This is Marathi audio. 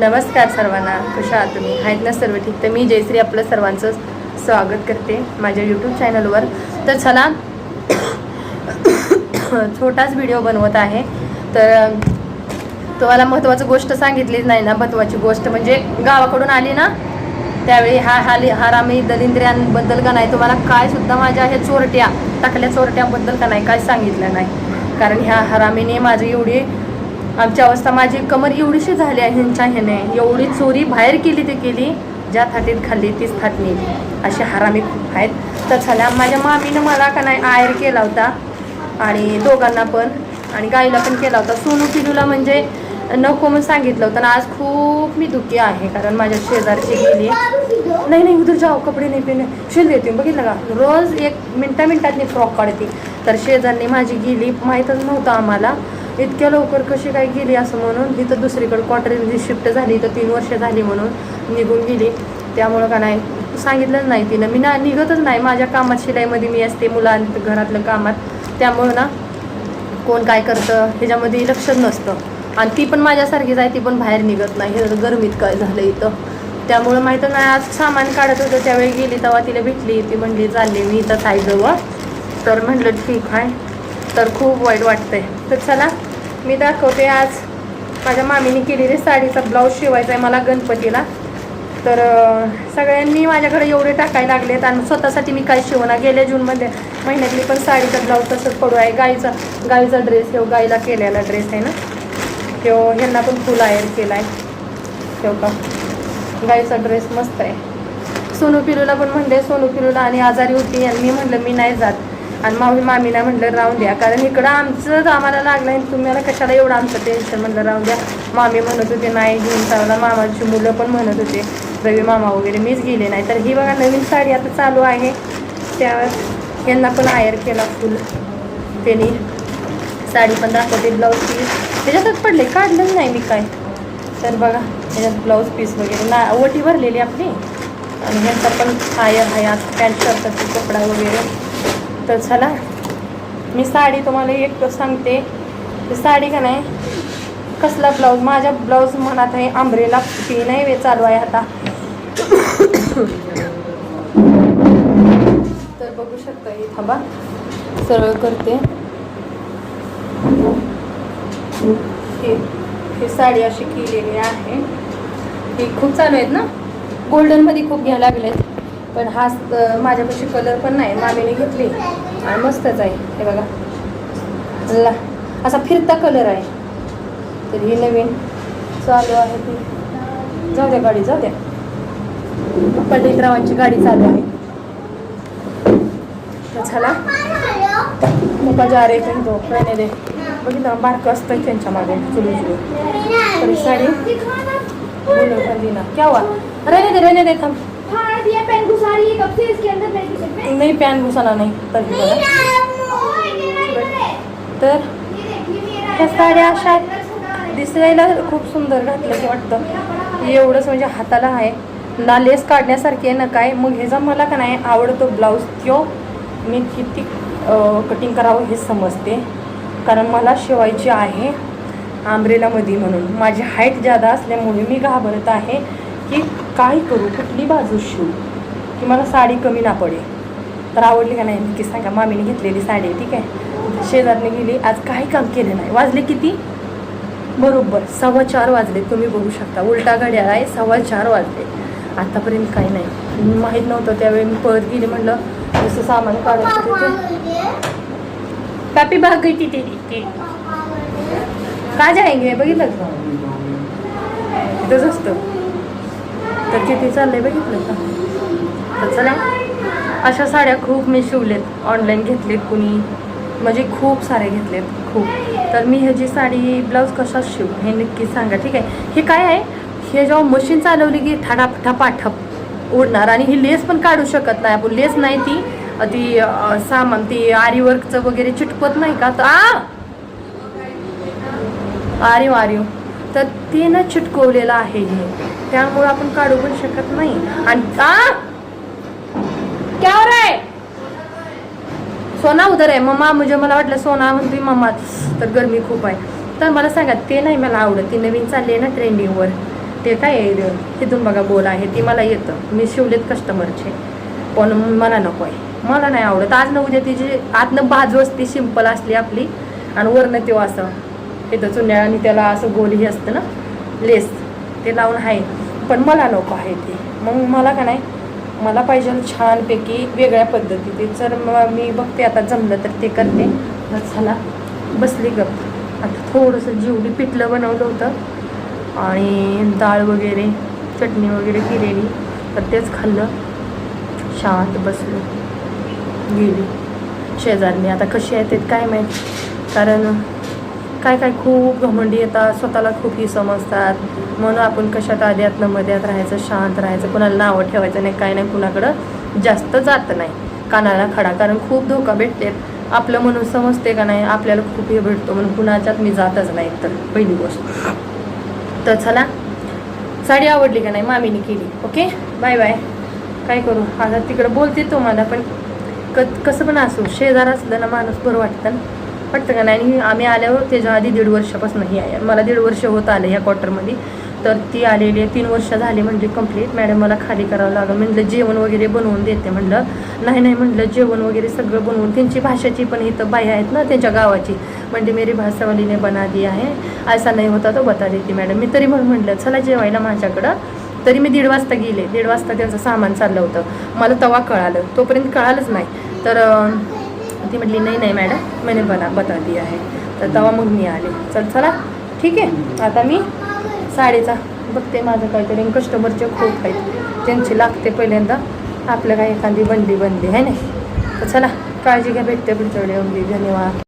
नमस्कार सर्वांना. कशा आहात तुम्ही? आहेत ना सर्व ठीक? तर मी जयश्री आपलं सर्वांचं स्वागत करते माझ्या यूट्यूब चॅनलवर तर चला छोटाच व्हिडिओ बनवत आहे. तर तुम्हाला महत्त्वाची गोष्ट सांगितलीच नाही ना महत्त्वाची गोष्ट म्हणजे गावाकडून आली ना त्यावेळी हा हाली हारामी दलिंद्र्यांबद्दल का नाही तुम्हाला काय सुद्धा माझ्या ह्या चोरट्या टाकल्या चोरट्याबद्दल का नाही काय सांगितलं नाही. कारण ह्या हरामीने माझी एवढी आमची अवस्था माझी कमर एवढीशी झाली आहे ह्यांच्या ह्याने एवढी चोरी बाहेर केली ती केली ज्या थाटीत खाल्ली तीच थाट नेली असे हरामी खूप आहेत. तर झाल्या माझ्या मामीनं मला का नाही आयर केला होता आणि दोघांना पण आणि गाईला पण केला होता. सोनू पिलूला म्हणजे नको म्हणून सांगितलं होतं आणि आज खूप मी दुःखी आहे कारण माझ्या शेजारची गेली नाही नाही उधर जाऊ कपडे नाही पिणे शिल देते बघितलं का? रोज एक मिनटा मिनटात फ्रॉक काढते. तर शेजारने माझी गेली माहीतच नव्हतं आम्हाला. इतक्या लवकर कशी काय गेली असं म्हणून इथं दुसरीकडे क्वार्टरमध्ये शिफ्ट झाली तर तीन वर्ष झाली म्हणून निघून गेली. त्यामुळं का नाही सांगितलंच नाही तिनं. मी ना निघतच नाही. माझ्या कामात शिलाईमध्ये मी असते मुलां घरातलं कामात. त्यामुळं ना कोण काय करतं ह्याच्यामध्ये लक्षच नसतं. आणि ती पण माझ्यासारखीच आहे ती पण बाहेर निघत नाही. हे गरमीत काय झालं इथं. त्यामुळं माहीत नाही आज सामान काढत होतं. त्यावेळी गेली तेव्हा तिला भेटली. ती म्हणली चालली मी इथं आहे जवळ. तर म्हटलं ठीक आहे. तर खूप वाईट वाटतंय. तर चला मी दाखवते आज. माझ्या मामीने केलेली साडीचा ब्लाऊज शिवायचा आहे मला गणपतीला. तर सगळ्यांनी माझ्याकडे एवढे टाकायला लागलेत आणि स्वतःसाठी मी काय शिवणार? गेल्या जूनमध्ये महिन्यातली पण साडीचा ब्लाऊज तसंच पडू आहे. गाईचा गाईचा ड्रेस हो गाईला केलेला ड्रेस आहे ना? तो हो, ह्यांना पण फुल आयर केला आहे ठेव हो का? गाईचा ड्रेस मस्त आहे. सोनू पिलूला पण म्हणले सोनू पिलूला आणि आजारी होती. आणि मी म्हणलं मी नाही जात. आणि मामी मामीला म्हणलं राहून द्या. कारण इकडं आमचंच आम्हाला लागलं आहे तुम्हाला कशाला एवढं आमचं टेन्शन म्हणलं राहून द्या. मामी म्हणत होते नाही घेऊन चालला मामाची मुलं पण म्हणत होते रवी मामा वगैरे मीच गेले नाही. तर ही बघा नवीन साडी आता चालू आहे. त्यावर यांना पण आयर केला फुल त्यांनी साडी पण दाखवते ब्लाऊज पीस त्याच्यातच पडले काढलंच नाही मी काय. तर बघा त्याच्यात ब्लाऊज पीस वगैरे. ना ओटी भरलेली आपली. आणि ह्यांचा पण आयर आहे आज पॅन्ट शर्टचा कपडा वगैरे. तर चला मी साडी तुम्हाला एक सांगते. ती साडी का नाही कसला ब्लाऊज? माझ्या ब्लाऊज मनात आहे आंब्रेला ती नाही वे चालू आहे आता. तर बघू शकता हे थांबा. सरळ करते. ही ही साडी अशी केलेली आहे. ही खूप चालू आहेत ना? गोल्डनमध्ये खूप घ्यायला लागलेत. पण हा माझ्यापाशी कलर पण नाही. मामीने घेतली. आणि मस्तच आहे. हे बघा. ला असा फिरता कलर आहे. तर ही नवीन चालू आहे ती. जाऊ द्या गाडी जाऊ द्या. पंडितरावांची गाडी चालू आहे. झाला मग जा रे पण तो रहने दे. बघितलं बारकं असतं त्यांच्या मागे चुलू चुलू. तरी साडी बोलव पण ना क्या हुआ? रहने दे रेने दे थांब. हाँ ये पेन घुसा रही है कब से इसके अंदर मेरी टी-शर्ट में नाही पॅन घुसाना नाही तर. तर ह्या साड्या अशा दिसायला खूप सुंदर घातलं की वाटतं. एवढंच म्हणजे हाताला आहे. ना लेस काढण्यासारखी आहे ना काय. मग ह्याचा मला का नाही आवडतो ब्लाऊज तो मी किती कटिंग करावं हे समजते. कारण मला शिवायची आहे आंब्रेलामध्ये म्हणून. माझी हाईट जादा असल्यामुळे मी घाबरत आहे की काय करू? कुठली बाजू शिवू? की मला साडी कमी ना पडे. तर आवडली का नाही? नक्की सांगा. मामीने घेतलेली साडी ठीक आहे? शेजारने गेली. आज काही काम केलं नाही. वाजले किती? बरोबर. सव्वा चार वाजले. तुम्ही बघू शकता. उलटा घड्याळ आहे. सव्वा चार वाजले. आतापर्यंत काही नाही. माहीत नव्हतं. त्यावेळी मी पळत गेली म्हणलं जसं सामान काढत पॅपी भाग गई ती तेरी ती का जाएंगे बघितलं का? तिथंच असतं. तर किती चाललंय बघितलं का? तर चला अशा साड्या खूप मी शिवलेत. ऑनलाईन घेतलेत कुणी. म्हणजे खूप साऱ्या घेतलेत. खूप. तर मी ह्याची साडी ब्लाऊज कशा शिव? हे नक्की सांगा. ठीक आहे. हे काय आहे? हे जेव्हा मशीन चालवली की ठडा ठपाठप उडणार आणि ही लेस पण काढू शकत नाही. आपण लेस नाही ती. ती सामान ती आरी वर्कचं वगैरे चिटकत नाही का? तर आ! आरीव आरीव. तर ते ना चिटकवलेलं आहे हे. त्यामुळे आपण काढू पण शकत नाही. आणि क्या हो सोना उधर आहे. मम्मा म्हणजे मला वाटलं सोना म्हणते मम्मा तर गर्मी खूप आहे. तर मला सांगा ते नाही मला आवडत. ती नवीन चालली आहे ना ट्रेंडिंगवर ते काय आहे, तिथून बघा बोल आहे. ती मला येतं. मी शिवलेत कस्टमरचे पण मला नको आहे. मला नाही आवडत. आज न उद्या तिची आतनं बाजू असती सिंपल असली आपली. आणि वरनं तेव्हा असं तिथं चुन्या आणि त्याला असं गोल हे असतं ना लेस ते लावून आहे पण मला नको आहे ते. मग मला का नाही? मला पाहिजे छानपैकी वेगळ्या पद्धतीचे. जर मग मी बघते आता जमलं तर ते करते. झाला. बसली गप. आता थोडंसं जेवढी पिठलं बनवलं होतं आणि डाळ वगैरे चटणी वगैरे केलेली तर तेच खाल्लं. शांत बसलो. गेली. शेजारनी. आता कशी आहे ते काय माहीत? कारण काय काय खूप घमंडी येतात स्वतःला खूप ही समजतात. म्हणून आपण कशात आध्यात मध्यात राहायचं शांत राहायचं कुणाला नावं ठेवायचं नाही काय नाही कुणाकडं जास्त जात नाही. कानाला खडा कारण खूप धोका भेटते. आपलं म्हणून समजते का नाही आपल्याला खूप हे भेटतो म्हणून कुणाच्यात मी जातच नाही तर पहिली गोष्ट. तर चला साडी आवडली का नाही मामीने केली. ओके? Bye bye. काय करू? आता तिकडं बोलते तो मला पण क कसं पण असू शेजार असलं ना माणूस बरं वाटतं ना. वाटतं का नाही? आणि आम्ही आल्यावर त्याच्या आधी दीड वर्षापासून ही आहे. मला दीड वर्ष होत आले ह्या क्वार्टरमध्ये तर ती आलेली आहे. तीन वर्ष झाली म्हणजे कंप्लीट मॅडम मला खाली करावं लागलं. म्हटलं जेवण वगैरे बनवून देते म्हटलं नाही नाही म्हटलं जेवण वगैरे सगळं बनवून. त्यांची भाषाची पण इथं बाई आहेत ना त्यांच्या गावाची. म्हणजे मेरी भाषावालीने बना दी आहे. असा नाही होता तो बता देते मॅडम मी तरी म्हणून म्हटलं चला जेवायला माझ्याकडं. तरी मी दीड वाजता गेले. दीड वाजता त्यांचं सामान चाललं होतं. मला तवा कळालं. तोपर्यंत कळालंच नाही. तर ती म्हटली नाही नाही मॅडम मैंने बना बता दी आहे तर तेव्हा मग मी आले. चल चला. ठीक आहे. आता मी साडीचा बघते माझं काहीतरी. कस्टमरचे खूप आहेत. त्यांची लागते पहिल्यांदा. आपलं काय एखादी बनली बनली आहे ना तर चला काळजी घ्या भेटते पुढच्या वेळेवर धन्यवाद.